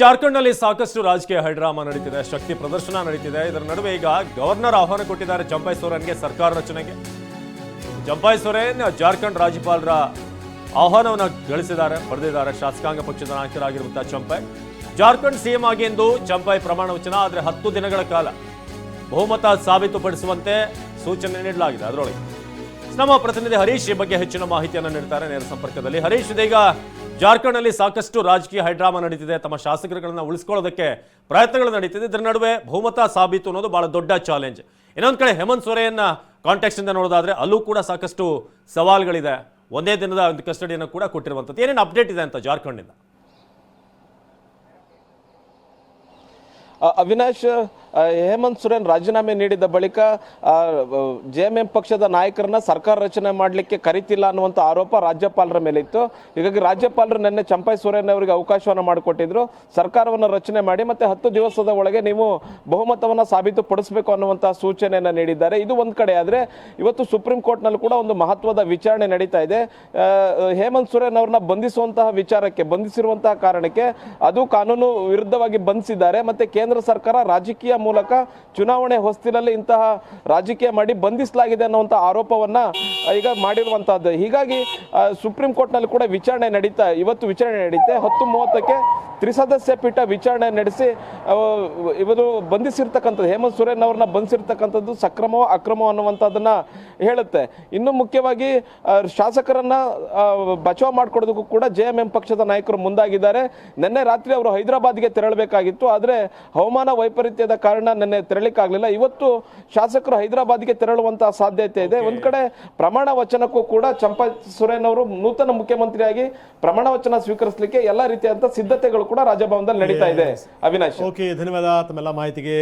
ಜಾರ್ಖಂಡ್ನಲ್ಲಿ ಸಾಕಷ್ಟು ರಾಜಕೀಯ ಹೈಡ್ರಾಮಾ ನಡೀತಿದೆ, ಶಕ್ತಿ ಪ್ರದರ್ಶನ ನಡೀತಿದೆ. ಇದರ ನಡುವೆ ಈಗ ಗವರ್ನರ್ ಆಹ್ವಾನ ಕೊಟ್ಟಿದ್ದಾರೆ ಚಂಪೈ ಸೋರೆನ್ಗೆ ಸರ್ಕಾರ ರಚನೆಗೆ. ಜಂಬೈ ಸೊರೇನ್ ಜಾರ್ಖಂಡ್ ರಾಜ್ಯಪಾಲರ ಆಹ್ವಾನವನ್ನು ಗಳಿಸಿದ್ದಾರೆ, ಪಡೆದಿದ್ದಾರೆ. ಶಾಸಕಾಂಗ ಪಕ್ಷದ ನಾಯಕರಾಗಿರುವಂತಹ ಚಂಪೈ ಜಾರ್ಖಂಡ್ ಸಿಎಂ ಆಗಿ ಎಂದು ಚಂಪೈ ಪ್ರಮಾಣ ವಚನ, ಆದರೆ ಹತ್ತು ದಿನಗಳ ಕಾಲ ಬಹುಮತ ಸಾಬೀತುಪಡಿಸುವಂತೆ ಸೂಚನೆ ನೀಡಲಾಗಿದೆ. ಅದರೊಳಗೆ ನಮ್ಮ ಪ್ರತಿನಿಧಿ ಹರೀಶ್ ಈ ಬಗ್ಗೆ ಹೆಚ್ಚಿನ ಮಾಹಿತಿಯನ್ನು ನೀಡ್ತಾರೆ. ನೇರ ಸಂಪರ್ಕದಲ್ಲಿ ಹರೀಶ್ ಇದೀಗ ಜಾರ್ಖಂಡ್ನಲ್ಲಿ ಸಾಕಷ್ಟು ರಾಜಕೀಯ ಹೈಡ್ರಾಮಾ ನಡೀತಿದೆ. ತಮ್ಮ ಶಾಸಕರುಗಳನ್ನ ಉಳಿಸ್ಕೊಳ್ಳೋದಕ್ಕೆ ಪ್ರಯತ್ನಗಳು ನಡೀತಿದೆ. ಇದರ ನಡುವೆ ಬಹುಮತ ಸಾಬೀತು ಅನ್ನೋದು ಬಹಳ ದೊಡ್ಡ ಚಾಲೆಂಜ್ ಇನ್ನೊಂದು ಕಡೆ ಹೇಮಂತ್ ಸೊರೆಯನ್ನ ಕಾಂಟ್ಯಾಕ್ಟ್ ಇಂದ ನೋಡೋದಾದ್ರೆ ಅಲ್ಲೂ ಕೂಡ ಸಾಕಷ್ಟು ಸವಾಲುಗಳಿದೆ. ಒಂದೇ ದಿನದ ಒಂದು ಕಸ್ಟಡಿಯನ್ನು ಕೂಡ ಕೊಟ್ಟಿರುವಂಥದ್ದು. ಏನೇನು ಅಪ್ಡೇಟ್ ಇದೆ ಅಂತ ಜಾರ್ಖಂಡ್ನಿಂದ? ಅವಿನಾಶ್ ಹೇಮಂತ್ ಸೊರೇನ್ ರಾಜೀನಾಮೆ ನೀಡಿದ ಬಳಿಕ ಜೆ ಎಂ ಎಂ ಪಕ್ಷದ ನಾಯಕರನ್ನ ಸರ್ಕಾರ ರಚನೆ ಮಾಡಲಿಕ್ಕೆ ಕರಿತಿಲ್ಲ ಅನ್ನುವಂಥ ಆರೋಪ ರಾಜ್ಯಪಾಲರ ಮೇಲೆ ಇತ್ತು ಹೀಗಾಗಿ ರಾಜ್ಯಪಾಲರು ನಿನ್ನೆ ಚಂಪೈ ಸೊರೇನ್ ಅವರಿಗೆ ಅವಕಾಶವನ್ನು ಮಾಡಿಕೊಟ್ಟಿದ್ರು. ಸರ್ಕಾರವನ್ನು ರಚನೆ ಮಾಡಿ ಮತ್ತೆ ಹತ್ತು ದಿವಸದ ಒಳಗೆ ನೀವು ಬಹುಮತವನ್ನು ಸಾಬೀತುಪಡಿಸಬೇಕು ಅನ್ನುವಂಥ ಸೂಚನೆಯನ್ನು ನೀಡಿದ್ದಾರೆ. ಇದು ಒಂದು ಕಡೆ ಆದರೆ ಇವತ್ತು ಸುಪ್ರೀಂ ಕೋರ್ಟ್ನಲ್ಲಿ ಕೂಡ ಒಂದು ಮಹತ್ವದ ವಿಚಾರಣೆ ನಡೀತಾ ಇದೆ. ಹೇಮಂತ್ ಸೊರೇನ್ ಅವ್ರನ್ನ ಬಂಧಿಸುವಂತಹ ವಿಚಾರಕ್ಕೆ, ಬಂಧಿಸಿರುವಂತಹ ಕಾರಣಕ್ಕೆ ಅದು ಕಾನೂನು ವಿರುದ್ಧವಾಗಿ ಬಂಧಿಸಿದ್ದಾರೆ. ಮತ್ತೆ ಕೇಂದ್ರ ಸರ್ಕಾರ ರಾಜಕೀಯ ಮೂಲಕ ಚುನಾವಣೆ ಹೊಸ್ತಿಲಲ್ಲಿ ಇಂತಹ ರಾಜಕೀಯ ಮಾಡಿ ಬಂಧಿಸಲಾಗಿದೆ ಅನ್ನುವಂಥ ಆರೋಪವನ್ನ ಈಗ ಮಾಡಿರುವಂತಹದ್ದು ಹೀಗಾಗಿ ಸುಪ್ರೀಂ ಕೋರ್ಟ್ನಲ್ಲಿ ಕೂಡ ವಿಚಾರಣೆ ನಡೀತಾ, ಇವತ್ತು ವಿಚಾರಣೆ ನಡೀತೆ. ಹತ್ತು ಮೂವತ್ತಕ್ಕೆ ತ್ರಿಸದಸ್ಯ ಪೀಠ ವಿಚಾರಣೆ ನಡೆಸಿ ಇವರು ಬಂಧಿಸಿರ್ತಕ್ಕಂಥದ್ದು, ಹೇಮಂತ್ ಸೊರೇನ್ ಅವ್ರನ್ನ ಬಂಧಿಸಿರ್ತಕ್ಕಂಥದ್ದು ಸಕ್ರಮವೋ ಅಕ್ರಮವೋ ಅನ್ನುವಂಥದ್ದನ್ನ ಹೇಳುತ್ತೆ. ಇನ್ನು ಮುಖ್ಯವಾಗಿ ಶಾಸಕರನ್ನ ಬಚಾವ್ ಮಾಡ್ಕೊಡೋದಕ್ಕೂ ಕೂಡ ಜೆ ಎಂ ಎಂ ಪಕ್ಷದ ನಾಯಕರು ಮುಂದಾಗಿದ್ದಾರೆ. ನಿನ್ನೆ ರಾತ್ರಿ ಅವರು ಹೈದರಾಬಾದ್ಗೆ ತೆರಳಬೇಕಾಗಿತ್ತು. ಆದರೆ ಹವಾಮಾನ ವೈಪರೀತ್ಯದ ಕಾರಣ ನಿನ್ನೆ ತೆರಳಿಕ್ಕಾಗಲಿಲ್ಲ. ಇವತ್ತು ಶಾಸಕರು ಹೈದರಾಬಾದ್ಗೆ ತೆರಳುವಂತಹ ಸಾಧ್ಯತೆ ಇದೆ. ಒಂದು ಕಡೆ ಪ್ರಮಾಣ ವಚನಕ್ಕೂ ಕೂಡ ಚಂಪಾ ಸುರೇನ್ ಅವರು ನೂತನ ಮುಖ್ಯಮಂತ್ರಿಯಾಗಿ ಪ್ರಮಾಣ ವಚನ ಸ್ವೀಕರಿಸಲಿಕ್ಕೆ ಎಲ್ಲ ರೀತಿಯಾದಂತಹ ಸಿದ್ಧತೆಗಳು ಕೂಡ ರಾಜಭವನದಲ್ಲಿ ನಡೀತಾ ಇದೆ. ಅವಿನಾಶ್. ಓಕೆ ಧನ್ಯವಾದ. ತಮ್ಮೆಲ್ಲ ಮಾಹಿತಿಗೆ